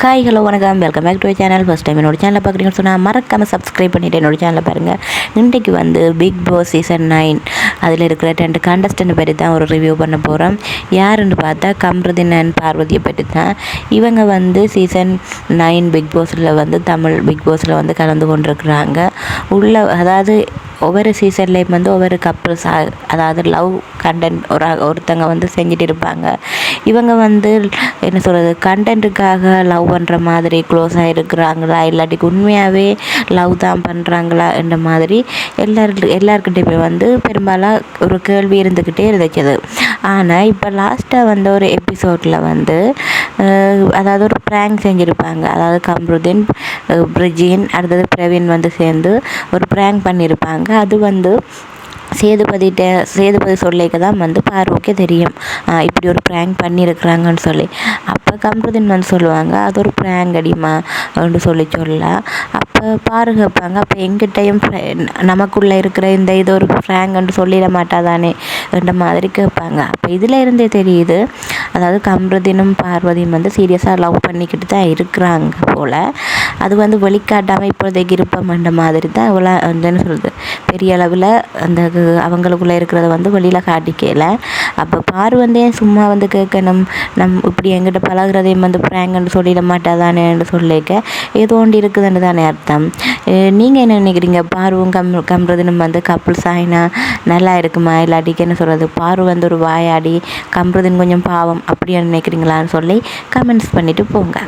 Hi hello வணக்கம். Welcome back to channel first time என்னோட channel பார்க்குறீங்கன்னு சொன்னால் மறக்காமல் சப்ஸ்கிரைப் பண்ணிவிட்டு என்னோட சேனலில் பாருங்கள் இன்றைக்கு வந்து பிக் பாஸ் சீசன் நைன் அதில் இருக்கிற ரெண்டு கண்டஸ்டன்ட் பற்றி தான் ஒரு ரிவ்யூ பண்ண போகிறோம் யாருன்னு பார்த்தா கம்ருதினன் பார்வதியை பற்றி தான் இவங்க வந்து சீசன் நைன் பிக் பாஸில் வந்து தமிழ் பிக் பாஸில் வந்து கலந்து கொண்டிருக்கிறாங்க. உள்ள அதாவது ஒவ்வொரு சீசன்லேயும் வந்து ஒவ்வொரு கப்புள்ஸ் அதாவது லவ் கண்டென்ட் ஒரு ஒருத்தங்க வந்து செஞ்சுட்டு இருப்பாங்க. இவங்க வந்து என்ன சொல்கிறது கண்டென்ட்டுக்காக லவ் பண்ணுற மாதிரி க்ளோஸாக இருக்கிறாங்களா? இல்லாட்டிக்கு உண்மையாகவே லவ் தான் பண்ணுறாங்களா என்ற மாதிரி எல்லாரு எல்லாருக்கிட்டையுமே வந்து பெரும்பாலும் ஒரு கேள்வி இருந்துக்கிட்டே இருந்துச்சு. ஆனால் இப்போ லாஸ்ட்டாக வந்த ஒரு எபிசோடில் வந்து அதாவது ஒரு ப்ராங்க் செஞ்சுருப்பாங்க. அதாவது கம்ருதீன் பிரிஜின் அடுத்தது பிரவீன் வந்து சேர்ந்து ஒரு ப்ராங்க் பண்ணியிருப்பாங்க. அது வந்து சேதுபதிகிட்ட சேதுபதி சொல்லிக்க தான் வந்து பார்வைக்கு தெரியும். இப்படி ஒரு ப்ராங்க் பண்ணியிருக்கிறாங்கன்னு சொல்லி. அப்போ கம்ருதீன் வந்து சொல்லுவாங்க அது ஒரு ப்ராங்க் அடிமா அப்படின்னு சொல்லி சொல்ல. அப்போ பாரு கேட்பாங்க அப்போ எங்கிட்டையும் நமக்குள்ளே இருக்கிற இந்த இது ஒரு ப்ராங்க்னு சொல்லிட மாட்டாதானே என்ற மாதிரி கேட்பாங்க. அப்போ இதில் இருந்தே தெரியுது அதாவது கம்ருதீனும் பார்வதியும் வந்து சீரியஸாக லவ் பண்ணிக்கிட்டு தான் இருக்கிறாங்க போல். அது வந்து வெளிக்காட்டாமல் இப்போதைக்கு இருப்போம்ன்ற மாதிரி தான் இவ்வளோ வந்து என்ன சொல்கிறது பெரிய அளவில் அந்த அவங்களுக்குள்ளே இருக்கிறத வந்து வெளியில் காட்டிக்கல. அப்போ பாரு வந்து சும்மா வந்து கேட்கணும்? நம் இப்படி எங்கிட்ட பழகிறதையும் வந்து ப்ராங்கன்னு சொல்லிட மாட்டாதானேன்னு சொல்லிக்க ஏதோ ஒன்று இருக்குதுன்னு தானே அர்த்தம். நீங்கள் என்ன நினைக்கிறீங்க? பார்வும் கம் கம்ருதினும் வந்து கப்புள்ஸ் ஆகினா நல்லா இருக்குமா? இல்லாட்டிக்கு என்ன சொல்கிறது பாரு வந்து ஒரு வாயாடி கம்றதுன்னு கொஞ்சம் பாவம் அப்படின்னு நினைக்கிறீங்களான்னு சொல்லி கமெண்ட்ஸ் பண்ணிவிட்டு போங்க.